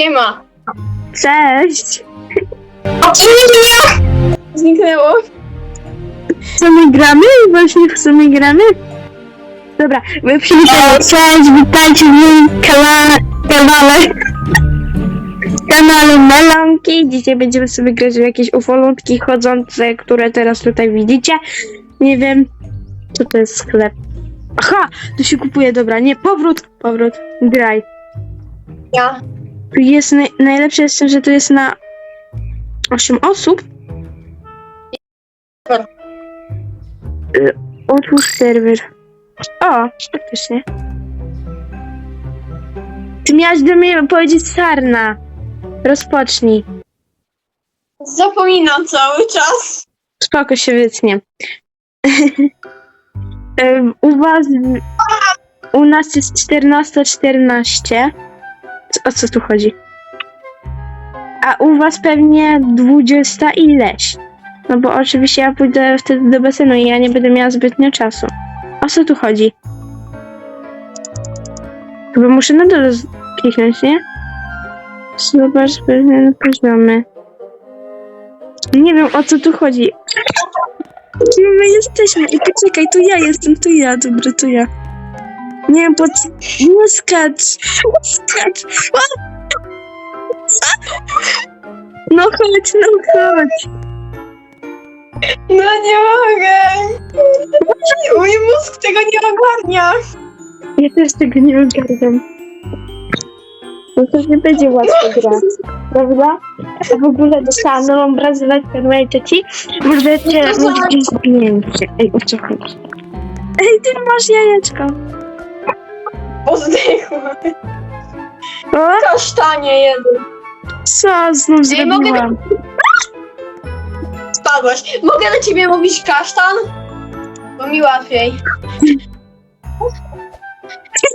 Siema. Cześć! Zniknęło. Co my gramy? Właśnie w co my gramy? Dobra, wy przywitamy. Cześć, witajcie w moim kanale, kanale, kanale Melonki. Dzisiaj będziemy sobie grać w jakieś ufolutki chodzące, które teraz tutaj widzicie. Nie wiem, co to jest sklep. Aha, tu się kupuje, dobra, nie, powrót, powrót, graj. Ja. Tu jest, naj, najlepsze jest to, że tu jest na 8 osób. Super. Y, Otwórz serwer. O, faktycznie. Ty miałaś do mnie powiedzieć sarna. Rozpocznij. Zapominam cały czas. Spoko się wytnie. U was... U nas jest 14.14. Co- O co tu chodzi? A u was pewnie 20 ileś. No bo oczywiście ja pójdę wtedy do basenu i ja nie będę miała zbytnio czasu. O co tu chodzi? Chyba muszę na dole kliknąć, nie? Zobacz pewne poziomy. Nie wiem o co tu chodzi. Gdzie my jesteśmy? I poczekaj, tu ja jestem, tu ja, dobra, tu ja. Nie wiem, po co... Nie skacz! Skacz! No chodź, no chodź! No nie mogę. Mój mózg tego nie ogarnia. Ja też tego nie ogarniam. No to nie będzie łatwa gra, prawda? A w ogóle dostałam nową bransoletkę mojej cioci. Możecie mieć zdjęcie. Ej, o co chodzi? Ej, ty masz jajeczko. O, Kasztanie jeden. co znów Ej, mogę- zrobiłam? Spadłaś. Mogę do ciebie mówić kasztan? Bo mi łatwiej.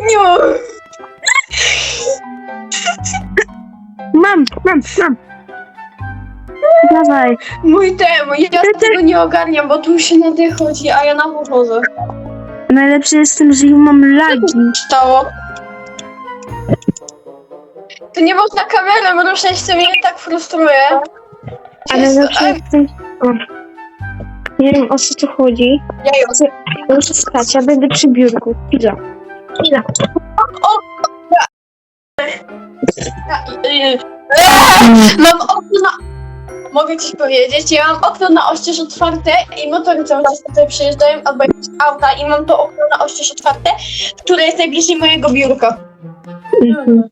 Nie mogę. Mam, mam, mam. Dawaj. Mój temu. Ja tego nie ogarniam, bo tu się na ty chodzi, a ja na pochodzę. Najlepsze jest tym, że mam lagi. stało? To nie można kamerę ruszać, co mnie tak frustruje. Ale Jezu, zawsze w tym... O. Nie wiem o co tu chodzi. ja ją- Ja muszę stać, ja będę przy biurku. Chwila. Chwila. ja- y- Mam okno na... Mogę ci powiedzieć, ja mam okno na oścież otwarte i motory cały czas tutaj przyjeżdżają albo jakieś auta i mam to okno na oścież otwarte, które jest najbliżej mojego biurka. Mhm.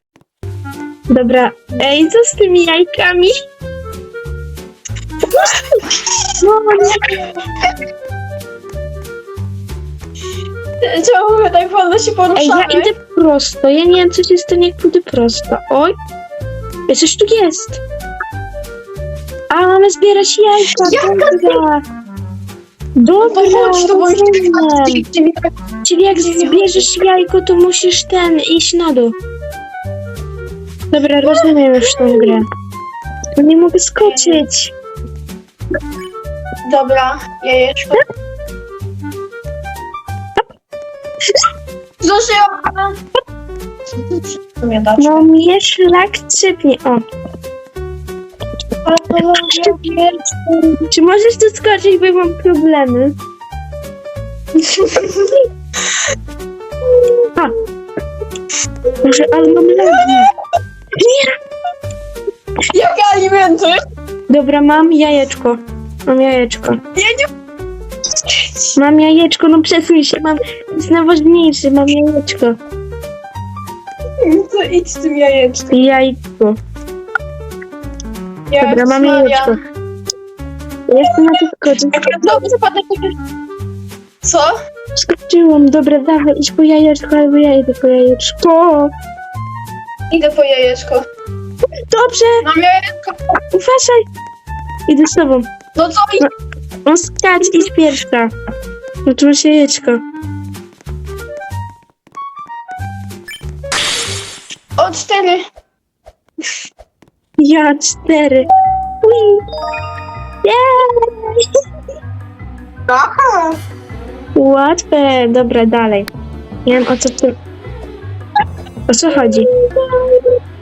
Dobra. Ej, co z tymi jajkami? No, nie. Czemu my tak wolno się Ej, poruszamy? ja idę prosto. Ja nie wiem, co się stanie, jak pójdę prosto. Oj. Ej, coś tu jest. A, mamy zbierać jajka. Jaka Dobra. No Dobra, to chodź, to bo rozumiem. tak Czyli jak zbierzesz jajko, to musisz ten iść na dół. Dobra, rozumiem już tą grę. To nie mogę skoczyć. Dobra, jajeczko. Zdążyłam! Co mnie dać? No mnie szlak trzepnie. O. Czy możesz tu skoczyć, bo mam problemy? A. Może, ale mam lagi. Jakie alimenty? Dobra, mam jajeczko. Mam jajeczko. Ja nie... Mam jajeczko, no przesuń się, mam... Jest najważniejsze, mam jajeczko. To idź z tym jajeczkiem. Jajko. Ja Dobra, mam jajeczko. Ja chcę na to skoczyć. Jak ja znowu zapadnę to... Co? Skoczyłam, dobra, dawaj, idź po jajeczko, albo ja idę po jajeczko. Idę po jajeczko. Dobrze, Mam jajeczko. uważaj. Idę z tobą. No co? idź. No skacz, idź pierwsza. No tu masz jajeczko. O cztery. Ja cztery. Ui. Jej. Aha. Łatwe. Dobra, dalej. Nie wiem o co tu... O co chodzi?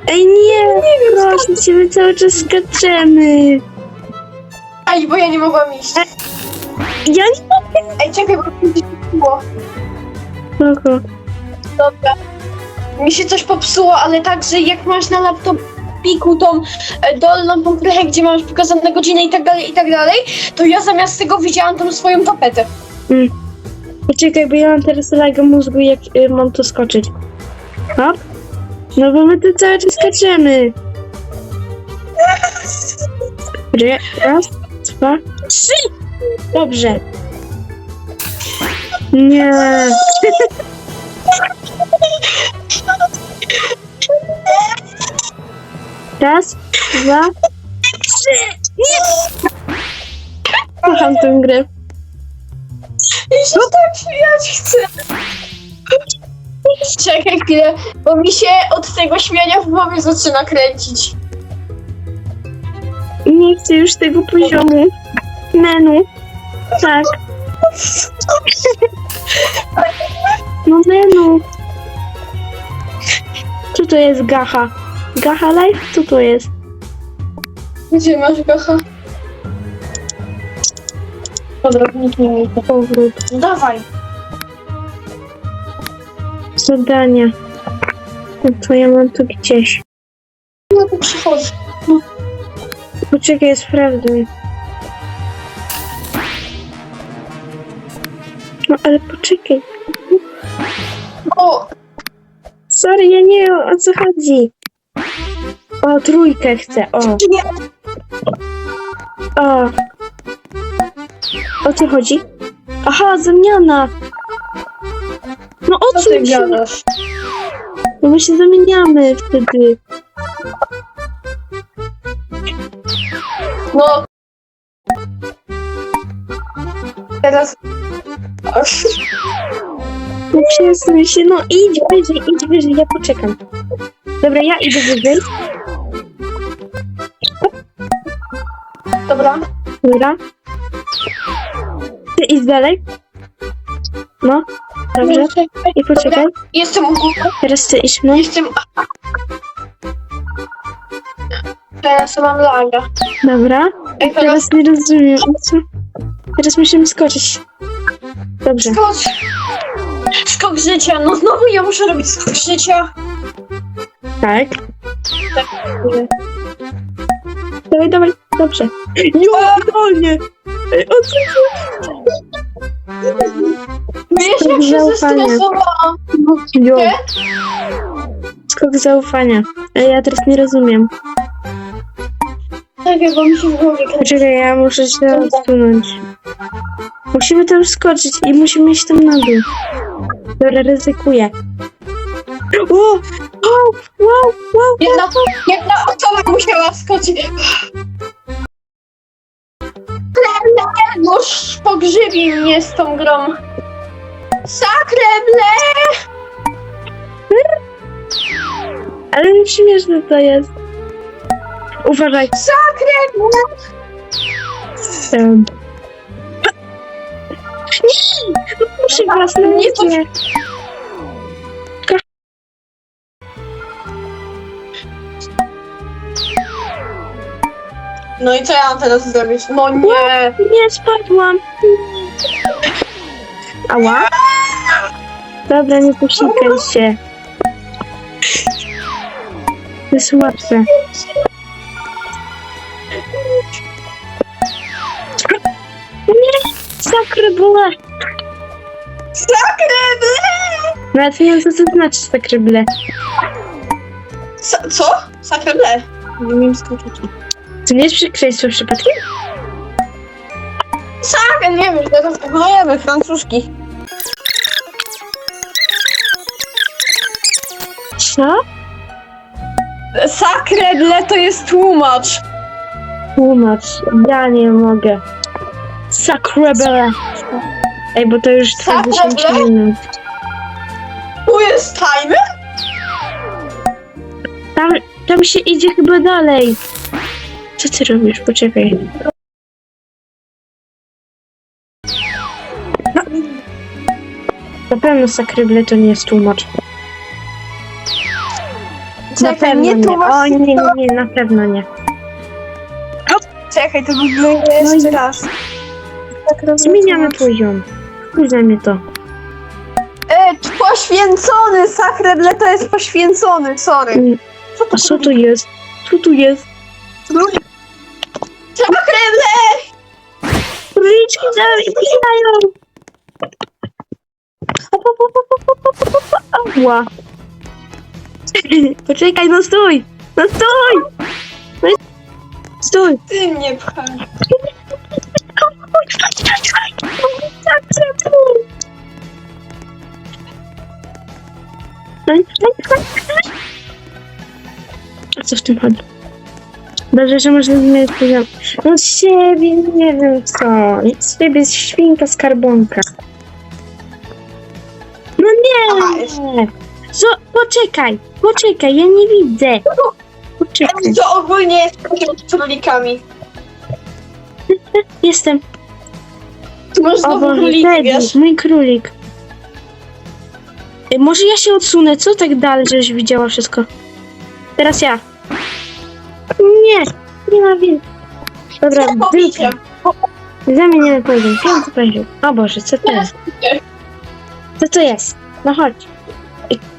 Ej, nie! proszę cię, my cały czas skaczemy. Aj, bo ja nie mogłam iść. Ja nie Ej, czekaj, bo mi się popsuło. mogę. Dobra. Mi się coś popsuło, ale tak, że jak masz na laptopiku tą e, dolną pokrychę, gdzie masz pokazane godziny i tak dalej, i tak dalej, to ja zamiast tego widziałam tą swoją tapetę. Poczekaj, bo ja mam teraz laga mózgu, jak y, mam tu skoczyć. Hop. No bo my tu cały czas skaczemy. Raz, dwa, trzy! Dobrze. Nie. Raz, dwa, trzy! Nie! Kocham tę grę. I się tak śmiać chcę. Czekaj chwilę, bo mi się od tego śmiania w głowie zaczyna kręcić. Nie chcę już tego poziomu. Menu. Tak. No menu. Co to jest gacha? Gacha life? Co to jest? Gdzie masz gacha? Nikt nie mówi. Powrót. No dawaj. Zadania. No to ja mam to gdzieś. No to przychodzi. Poczekaj, sprawdzę. No ale poczekaj. O, Sorry, ja nie wiem o co chodzi. O, trójkę chcę, o. czy nie? O. O co chodzi? Aha, zamiana. No o Co ty się? gadasz? No my się zamieniamy wtedy. No. Teraz... No przesuń się, no idź wyżej, idź wyżej, ja poczekam. Dobra, ja idę wyżej. Dobra. Dobra. Ty idź dalej. No, dobrze. I poczekaj. Jestem u góry. Teraz ty idź, no. Jestem... Teraz mam laga. Dobra. Ej, teraz nie rozumiem, co? Teraz musimy skoczyć. Dobrze. skocz. Skok życia. No znowu ja muszę robić skok życia. Tak. Tak. Dawaj, dawaj, dobrze. Jo, idealnie! Ej, o co Wiesz, jak się Zaufanie. zestresowałam. Jo. Nie? Skok zaufania. Ej, ja teraz nie rozumiem. Tak, bo mi się w głowie kręci. Poczekaj, ja muszę się odsunąć. Musimy tam skoczyć i musimy iść tam na dół. Dobra, ryzykuję. O! Wow, wow, wow! Jedna, jedna osoba musiała skoczyć. Noż pogrzybi mnie z tą grą. Sakreble! Ale śmieszne to jest. Uważaj. Sakreble! Nie! Muszę was Nie, to- nie. No i co ja mam teraz zrobić? No nie! Nie, spadłam. Ała. Dobra, nie posikaj się. To jest łatwe. Nie, sakryble. Sakreble! Nawet nie wiem, co to znaczy sakryble. Sa- co? Sakreble? Nie wiem skoczyć. To nie jest przekleństwo przypadkiem? Tak, nie wiem, teraz poznajemy francuski. Co? Sakreble to jest tłumacz. Tłumacz. Ja nie mogę. Sakryble. Ej, bo to już trwa 10 Sakryble? minut. Tu jest timer? Tam, tam się idzie chyba dalej. Co ty robisz? Poczekaj. Na pewno sakryble to nie jest tłumacz. Na Czekaj, pewno nie nie. O nie, nie, nie, na pewno nie. Czekaj, to wygląda No i- jeszcze raz. Tak robię, Zmieniamy to- poziom. Wkurza mnie to. E, poświęcony! Sakreble to jest poświęcony, sorry. Mm, Co to A co tu jest? Co tu jest? Króliczki zabijają! Ała. Poczekaj, no stój! No stój! No i- Stój! Ty mnie pchasz. Co w tym chodzi? Dobrze, że można zmienić poziom. No z siebie nie wiem co. Z siebie jest świnka skarbonka. No Aha, nie! jest. Co? Poczekaj, poczekaj, ja nie widzę. Poczekaj. To ogólnie jest takim z królikami. Jestem. Tu masz O znowu Boże, króliki, Teddy, wiesz? mój królik. Y, Może ja się odsunę, co tak dalej, żeś widziała wszystko? Teraz ja. Nie, nie ma więcej. Dobra, Co pobicie? wypnę. Zamieniamy poziom. Piąty poziom. O Boże, co to jest? Co to jest? No chodź.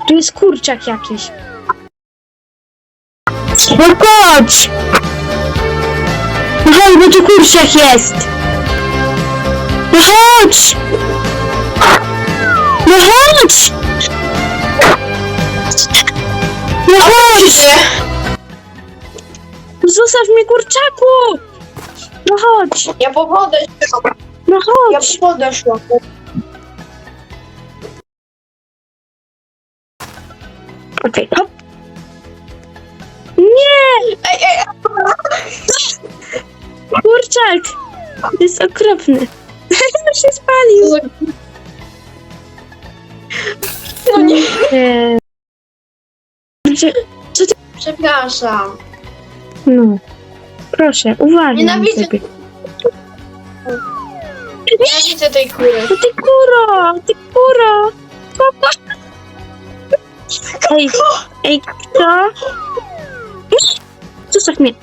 Tu jest kurczak jakiś. No chodź! No chodź, bo tu kurczak jest! No chodź! No chodź! No chodź! Zostaw mnie kurczaku! No chodź! Ja po wodę szłam. No Ja chodź! po wodę szłam. Okej, hop. Nie! Ej, ej, Kurczak! Jest okropny. się spalił. No nie. Eee. Kurczę, Przepraszam. No. Proszę, uważaj. Nienawidzę- na siebie. Ja widzę tej kury. No ty kuro! Ty kuro! Papa. Ej, ej, kto? Zostaw mnie.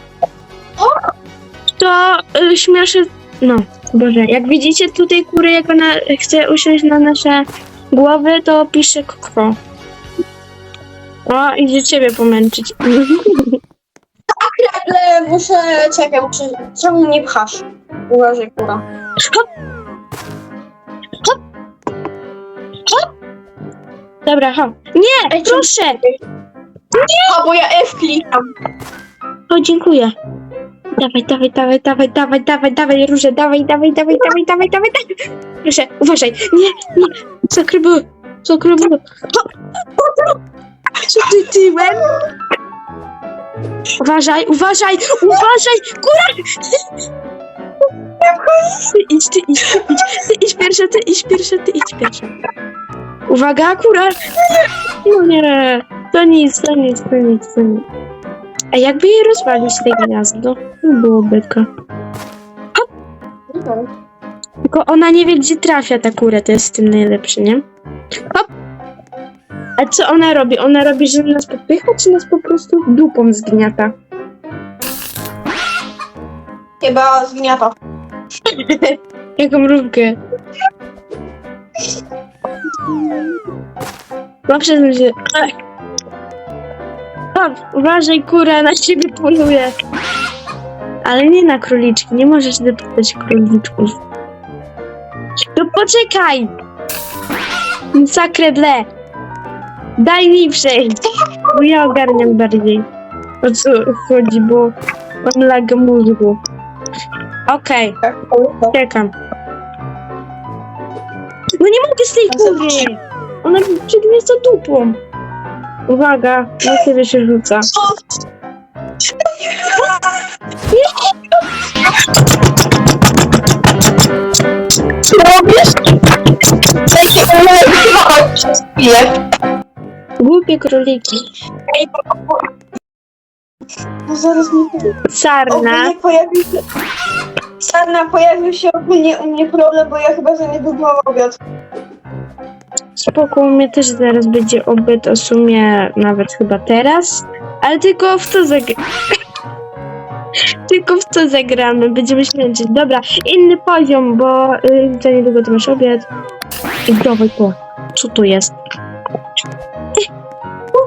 To y, śmieszy... No, Boże, jak widzicie tutaj kury, jak ona chce usiąść na nasze głowy, to pisze kwo. O, idzie ciebie pomęczyć. Ale muszę... Czekaj, muszę... Czemu mnie pchasz? Uważaj, kura. Dobra, ho. Nie, Ej, co- proszę! A, bo ja F klikam. O, dziękuję. Dawaj, dawaj, dawaj, dawaj, dawaj, dawaj, dawaj, róże, dawaj, dawaj, dawaj, dawaj, dawaj, dawaj, dawaj. Proszę, uważaj. Nie, nie. Zakrybu, zakrybu. Co ty tyłem? Uważaj, uważaj, uważaj, kura! Ty idź, ty idź, ty idź, ty idź pierwsza, ty idź pierwsza, ty idź pierwsza. Uwaga, kura! No nie, to nic, to nic, to nic, to nic. A jakby jej rozwalić te gniazdo, to byłoby to. Tylko ona nie wie, gdzie trafia ta kura, to jest z tym najlepsze, nie? Hop! A co ona robi? Ona robi, że nas popycha, czy nas po prostu dupą zgniata? Chyba zgniata. Jaką mrówkę? No przyznam się. Ech. Uważaj, kura na siebie poluje. Ale nie na króliczki, nie możesz deptać króliczków. To poczekaj! Sakreble! Daj mi przejść, bo ja ogarniam bardziej. O co chodzi, bo mam lag mózgu. Okej. Czekam. No nie mogę z tej kury! Ona przed mnie za dupą. Uwaga, na ciebie się rzuca. Co robisz? Czekaj, ona chyba chwilę. Głupie króliki. Ej, No zaraz mi. Sarna. Ogólnie pojawił się... Sarna, pojawił się ogólnie u mnie problem, bo ja chyba za niedługo mam obiad. Spoko, u mnie też zaraz będzie obyt, o sumie nawet chyba teraz. Ale tylko w to zagramy. Tylko w to zagramy, będziemy śmierdzić. Dobra, inny poziom, bo y, za niedługo to masz obiad. I dawaj to. Co tu jest?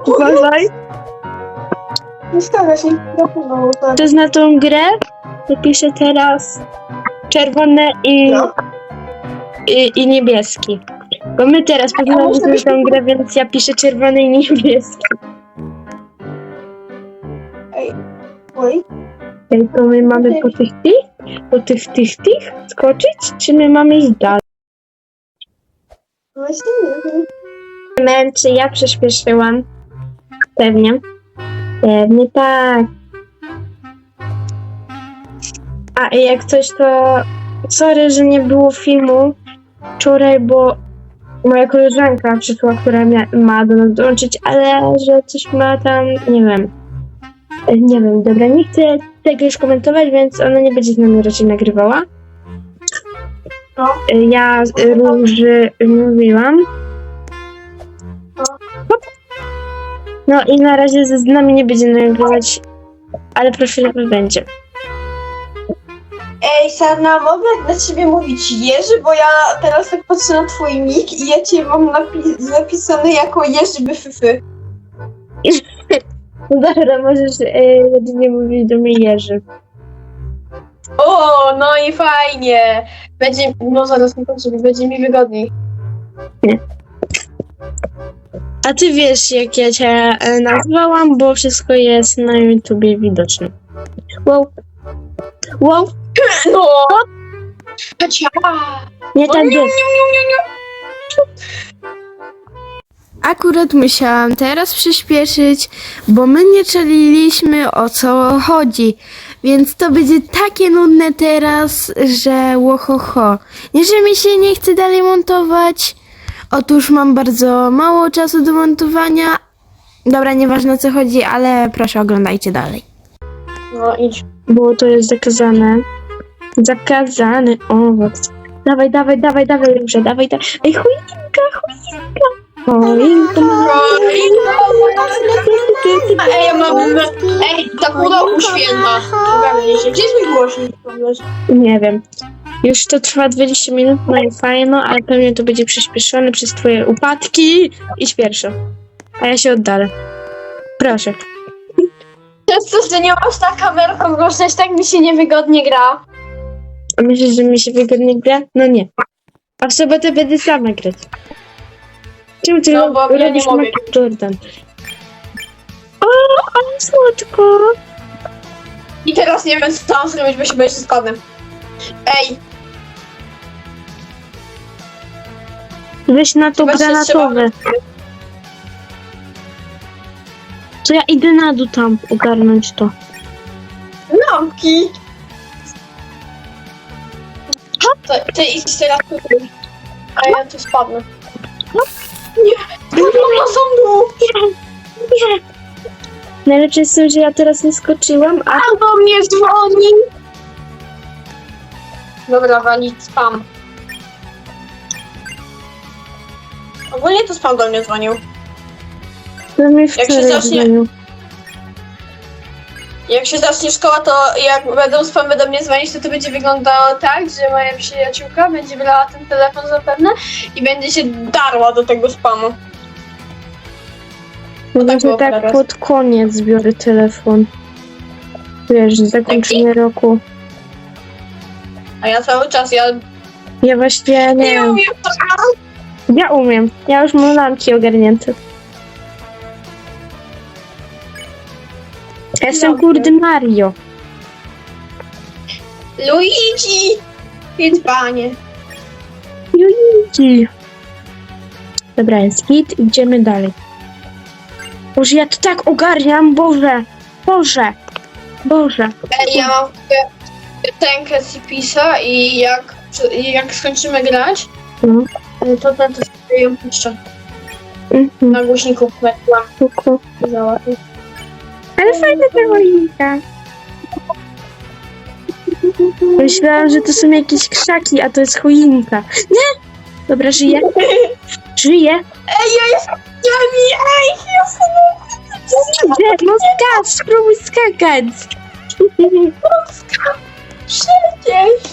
Uważaj. Nie stawia się. Tak. To zna tą grę? Napiszę teraz czerwone i, No. i, i niebieski. Bo my teraz można poznaliśmy byś- tą grę, więc ja piszę czerwony i niebieski. Oj. Ej, to my mamy po tych tych? Po tych tych tych skoczyć? Czy my mamy iść dalej? Właśnie nie wiem. Męczy, ja przyspieszyłam. Pewnie. Pewnie tak. A jak coś to... Sorry, że nie było filmu wczoraj, bo moja koleżanka przyszła, która mia- ma do nas dołączyć, ale że coś ma tam, nie wiem. Nie wiem, dobra, nie chcę tego już komentować, więc ona nie będzie z nami raczej nagrywała. No. Ja Róży mówiłam. No i na razie ze z nami nie będzie nagrywać, ale profilowy będzie. Ej, Sarna, mogę dla ciebie mówić Jerzy, bo ja teraz tak patrzę na twój nick i ja cię mam napi- zapisany jako Jerzy Byfyfy. No Dobra, możesz e, jedynie mówić do mnie Jerzy. O, no i fajnie. Będzie, no zaraz mi potrzebne, będzie mi wygodniej. A ty wiesz, jak ja cię e, nazwałam, bo wszystko jest na YouTubie widoczne. Wow. Wow, No. Hacia. nie tak nie, jest. Akurat musiałam teraz przyspieszyć, bo my nie czaliliśmy o co chodzi. Więc to będzie takie nudne teraz, że łohoho. Nie, że mi się nie chce dalej montować. Otóż mam bardzo mało czasu do montowania. Dobra, nieważne o co chodzi, ale proszę oglądajcie dalej. No idź. Bo to jest zakazane. Zakazany owoc. Dawaj, dawaj, dawaj, dawaj, dobrze, dawaj, dawaj. Ej, choinka, choinka. Choinka. Ej, ja mam... Ej, ta pół roku święta. Ogarnij się. Gdzie jest mój głośnik? Nie wiem. Już to trwa 20 minut, no i fajno, ale pewnie to będzie przyspieszone przez twoje upadki i śpieszę. A ja się oddalę. Proszę. Przez to, że nie masz na kamerką głośność, tak mi się niewygodnie gra. A myślisz, że mi się wygodnie gra? No nie. A w sobotę będę sama grać. Czemu ty No, bo ja nie robisz mogę. Michael Jordan? O, ale słodko. I teraz nie wiem, co tam zrobić, bo się że spadnę. Ej, Weź na to Chyba się granatowe. To ja idę na dół tam ogarnąć to. lampki. To, ty idź teraz tutaj. A ja tu spadnę. Nie, na sam dół. Nie. Najlepsze jest to, że ja teraz nie skoczyłam, a A do mnie dzwoni. Dobra, walić spam. Ogólnie to spam do mnie dzwonił. to mnie się wczoraj zacznie- dzwonił. Jak się zacznie szkoła, to jak będą spamy do mnie dzwonić, to to będzie wyglądało tak, że moja przyjaciółka będzie brała ten telefon zapewne i będzie się darła do tego spamu. Bo tak tak pod koniec biorę telefon. Wiesz, zakończenie roku. A ja cały czas, ja Ja właśnie nie, nie wiem. umiem. Ja umiem. Ja już mam lampki ogarnięte. Ja jestem Dobrze. kurde Mario. Luigi! Idź panie. Luigi. Dobra, jest hit, idziemy dalej. Boże, ja to tak ogarniam, Boże. Boże. Boże. Ej, ja mam piosenkę z Pisa i jak, jak skończymy grać, No. To ten to sobie ją puszczę Mhm, na głośniku. Metła. spoko. Ale fajna ta choinka. Myślałam, że to są jakieś krzaki, a to jest choinka. Nie! Dobra, żyję. Żyję. Ej, ja jestem Jami! Ej, ja jestem no skacz, spróbuj skakać. Przecież.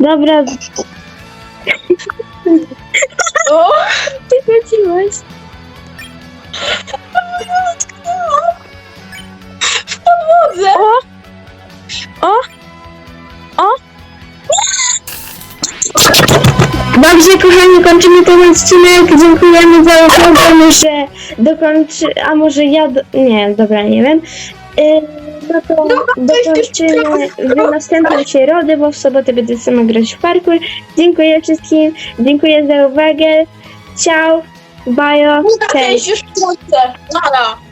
Dobra, O, ty chodziłeś. w podłodze. O! O! Dobrze, kochani, kończymy ten odcinek. Dziękujemy za uwagę. Może dokończy... A może ja... Do... Nie, dobra, nie wiem. Yy, no to dokończymy w następną środę, bo w sobotę będę sama grać w parkour. Dziękuję wszystkim. Dziękuję za uwagę. Ciao. Bajo. Cześć. Już wkrótce. Nara.